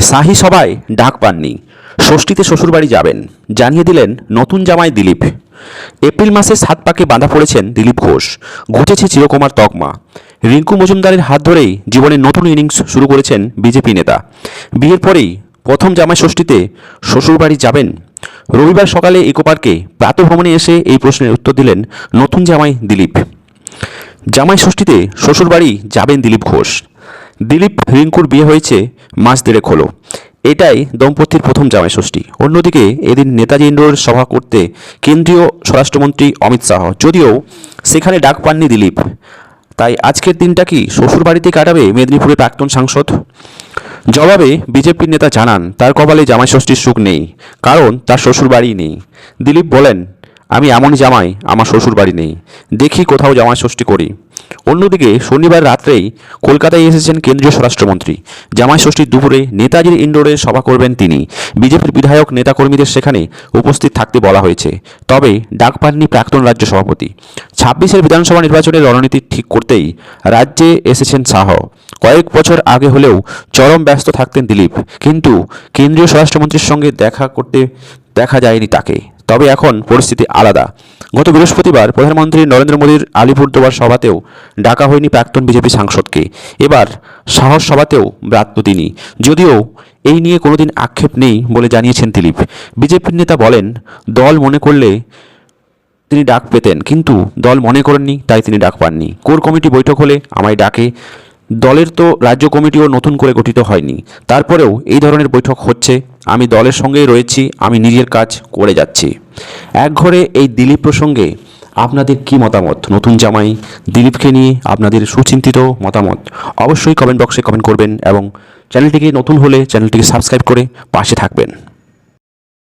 শাহী সভায় ডাক পাননি। ষষ্ঠীতে শ্বশুরবাড়ি যাবেন। জানিয়ে দিলেন, নতুন জামাই দিলীপ। এপ্রিল মাসে সাত পাকে বাঁধা পড়েছেন দিলীপ ঘোষ। ঘটেছে চিরকুমার তকমা। রিঙ্কু মজুমদারের হাত ধরেই জীবনের নতুন ইনিংস শুরু করেছেন বিজেপি নেতা। বিয়ের পরেই প্রথম জামাই ষষ্ঠীতে শ্বশুরবাড়ি যাবেন। রবিবার সকালে ইকো পার্কে প্রাতভ্রমণে এসে এই প্রশ্নের উত্তর দিলেন, নতুন জামাই দিলীপ। জামাই ষষ্ঠীতে শ্বশুরবাড়ি যাবেন দিলীপ ঘোষ। দিলীপ রিঙ্কুর বিয়ে হয়েছে মাস দেড়েক হলো। এটাই দম্পতির প্রথম জামাই ষষ্ঠী। অন্যদিকে এদিন নেতাজি ইন্ডোর সভা করতে কেন্দ্রীয় স্বরাষ্ট্রমন্ত্রী অমিত শাহ। যদিও সেখানে ডাক পাননি দিলীপ। তাই আজকের দিনটা কি শ্বশুরবাড়িতে কাটাবে মেদিনীপুরের প্রাক্তন সাংসদ? জবাবে বিজেপির নেতা জানান, তার কপালে জামাই ষষ্ঠীর সুখ নেই, কারণ তার শ্বশুরবাড়ি নেই। দিলীপ বলেন, আমি এমনই জামাই, আমার শ্বশুর বাড়ি নেই। দেখি কোথাও জামাই ষষ্ঠী করি। অন্যদিকে শনিবার রাত্রেই কলকাতায় এসেছেন কেন্দ্রীয় স্বরাষ্ট্রমন্ত্রী। জামাই ষষ্ঠীর দুপুরে নেতাজির ইন্ডোরে সভা করবেন তিনি। বিজেপির বিধায়ক নেতাকর্মীদের সেখানে উপস্থিত থাকতে বলা হয়েছে। তবে ডাক পাননি প্রাক্তন রাজ্য সভাপতি। ছাব্বিশের বিধানসভা নির্বাচনের রণনীতি ঠিক করতেই রাজ্যে এসেছেন শাহ কয়েক বছর আগে হলেও চরম ব্যস্ত থাকতেন দিলীপ। কিন্তু কেন্দ্রীয় স্বরাষ্ট্রমন্ত্রীর সঙ্গে দেখা করতে দেখা যায়নি তাকে। তবে এখন পরিস্থিতি আলাদা। গত বৃহস্পতিবার প্রধানমন্ত্রী নরেন্দ্র মোদীর আলিপুরদুয়ার সভাতেও ডাকা হয়নি প্রাক্তন বিজেপি সাংসদকে। এবার সাহস সভাতেও ব্রাত্য তিনি। যদিও এই নিয়ে কোনোদিন আক্ষেপ নেই বলে জানিয়েছেন দিলীপ। বিজেপির নেতা বলেন, দল মনে করলে তিনি ডাক পেতেন, কিন্তু দল মনে করেননি, তাই তিনি ডাক পাননি। কোর কমিটি বৈঠক হলে আমায় ডাকে। দলের তো রাজ্য কমিটিও নতুন করে গঠিত হয়নি। তারপরেও এই ধরনের বৈঠক হচ্ছে আমি দলের সঙ্গেই রয়েছি, আমি নিজের কাজ করে যাচ্ছি। এক ঘরে এই দিলীপ প্রসঙ্গে আপনাদের কি মতামত? নতুন জামাই দিলীপকে নিয়ে আপনাদের সুচিন্তিত মতামত অবশ্যই কমেন্ট বক্সে কমেন্ট করবেন এবং চ্যানেলটিকে নতুন হলে চ্যানেলটিকে সাবস্ক্রাইব করে পাশে থাকবেন।